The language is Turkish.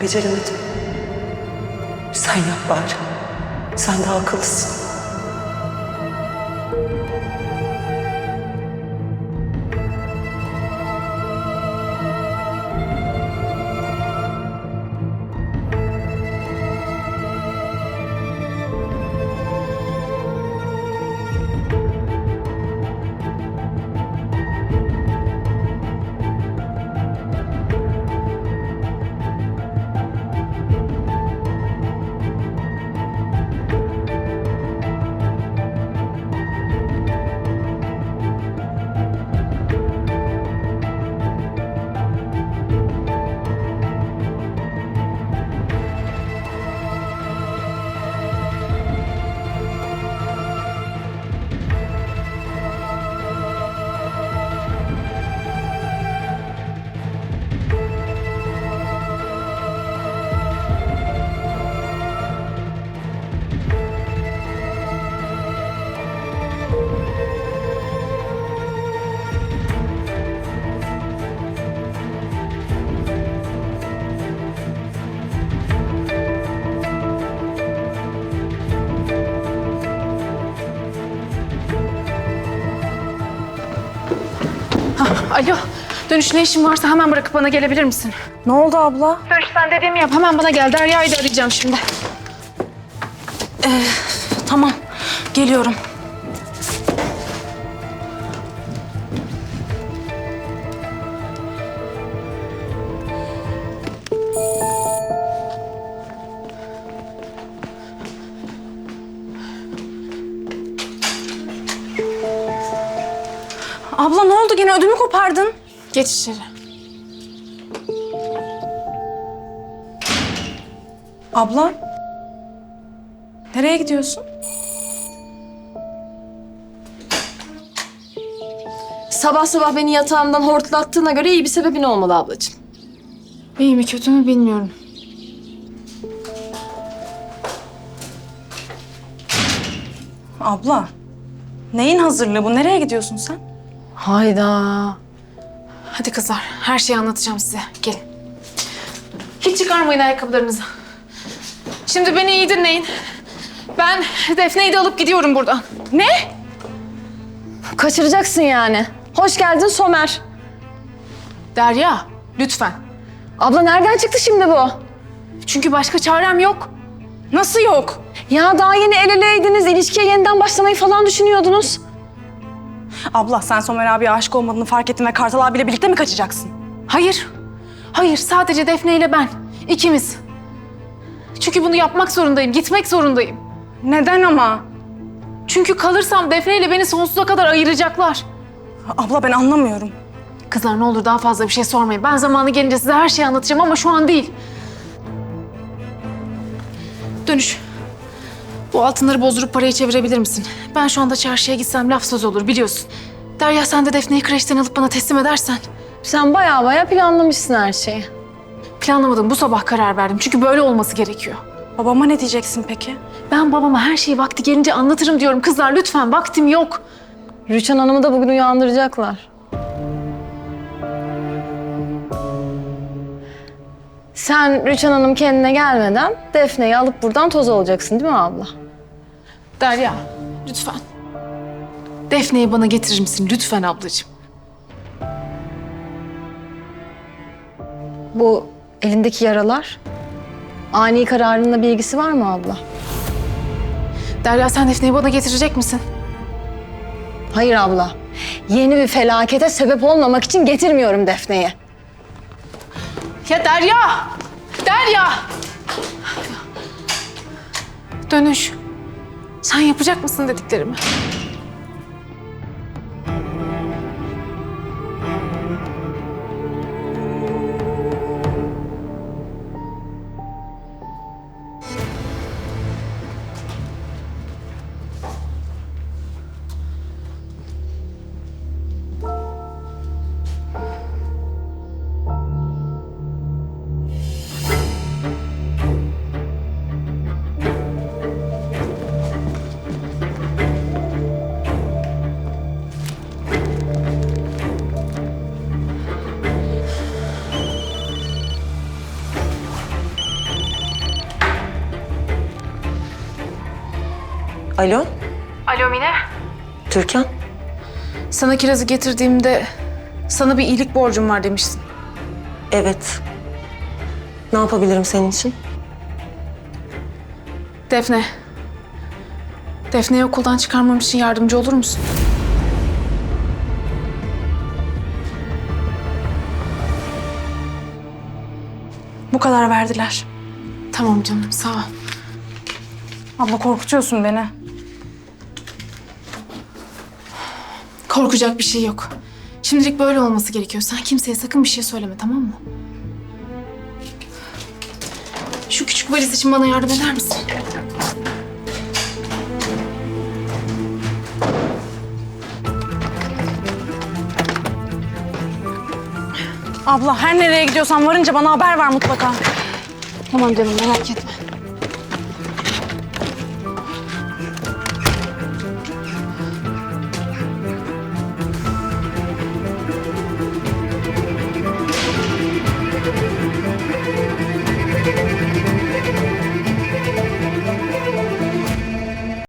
Beceremedim. Sen yap bari. Sen daha akıllısın. Alo, dönüş ne işin varsa hemen bırakıp bana gelebilir misin? Ne oldu abla? Dönüş sen dediğimi yap, hemen bana gel. Derya'yı da arayacağım şimdi. Tamam, geliyorum. Abla ne oldu gene ödümü kopardın? Geç içeri. Abla. Nereye gidiyorsun? Sabah sabah beni yatağımdan hortlattığına göre iyi bir sebebin olmalı ablacığım. İyi mi kötü mü bilmiyorum. Abla. Neyin hazırlığı bu? Nereye gidiyorsun sen? Hayda. Hadi kızlar, her şeyi anlatacağım size. Gelin. Hiç çıkarmayın ayakkabılarınızı. Şimdi beni iyi dinleyin. Ben Defne'yi de alıp gidiyorum buradan. Ne? Kaçıracaksın yani. Hoş geldin Somer. Derya, lütfen. Abla nereden çıktı şimdi bu? Çünkü başka çarem yok. Nasıl yok? Ya daha yeni el eleydiniz, ilişkiye yeniden başlamayı falan düşünüyordunuz. Abla sen Somer abiye aşık olmadığını fark ettin ve Kartal abiyle birlikte mi kaçacaksın? Hayır. Hayır, sadece Defne ile ben. İkimiz. Çünkü bunu yapmak zorundayım, gitmek zorundayım. Neden ama? Çünkü kalırsam Defne ile beni sonsuza kadar ayıracaklar. Abla ben anlamıyorum. Kızlar ne olur daha fazla bir şey sormayın. Ben zamanı gelince size her şeyi anlatacağım ama şu an değil. Dönüş. Bu altınları bozdurup parayı çevirebilir misin? Ben şu anda çarşıya gitsem laf söz olur biliyorsun. Derya sen de Defne'yi kreşten alıp bana teslim edersen. Sen baya baya planlamışsın her şeyi. Planlamadım bu sabah karar verdim çünkü böyle olması gerekiyor. Babama ne diyeceksin peki? Ben babama her şeyi vakti gelince anlatırım diyorum. Kızlar lütfen vaktim yok. Rüçhan Hanım'ı da bugün uyandıracaklar. Sen Rüçhan Hanım kendine gelmeden Defne'yi alıp buradan toz olacaksın değil mi abla? Derya lütfen. Defne'yi bana getirir misin lütfen ablacığım? Bu elindeki yaralar ani kararınla bir ilgisi var mı abla? Derya sen Defne'yi bana getirecek misin? Hayır abla. Yeni bir felakete sebep olmamak için getirmiyorum Defne'yi. Ya Derya! Derya! Dönüş. Sen yapacak mısın dediklerimi? Alo, Alo Mine. Türkan. Sana kirazı getirdiğimde sana bir iyilik borcum var demiştin. Evet. Ne yapabilirim senin için? Defne. Defne'yi okuldan çıkarmam için yardımcı olur musun? Bu kadar verdiler. Tamam canım sağ ol. Abla korkutuyorsun beni. Korkacak bir şey yok. Şimdilik böyle olması gerekiyor. Sen kimseye sakın bir şey söyleme tamam mı? Şu küçük valiz için bana yardım eder misin? Abla her nereye gidiyorsan varınca bana haber ver mutlaka. Tamam canım merak etme.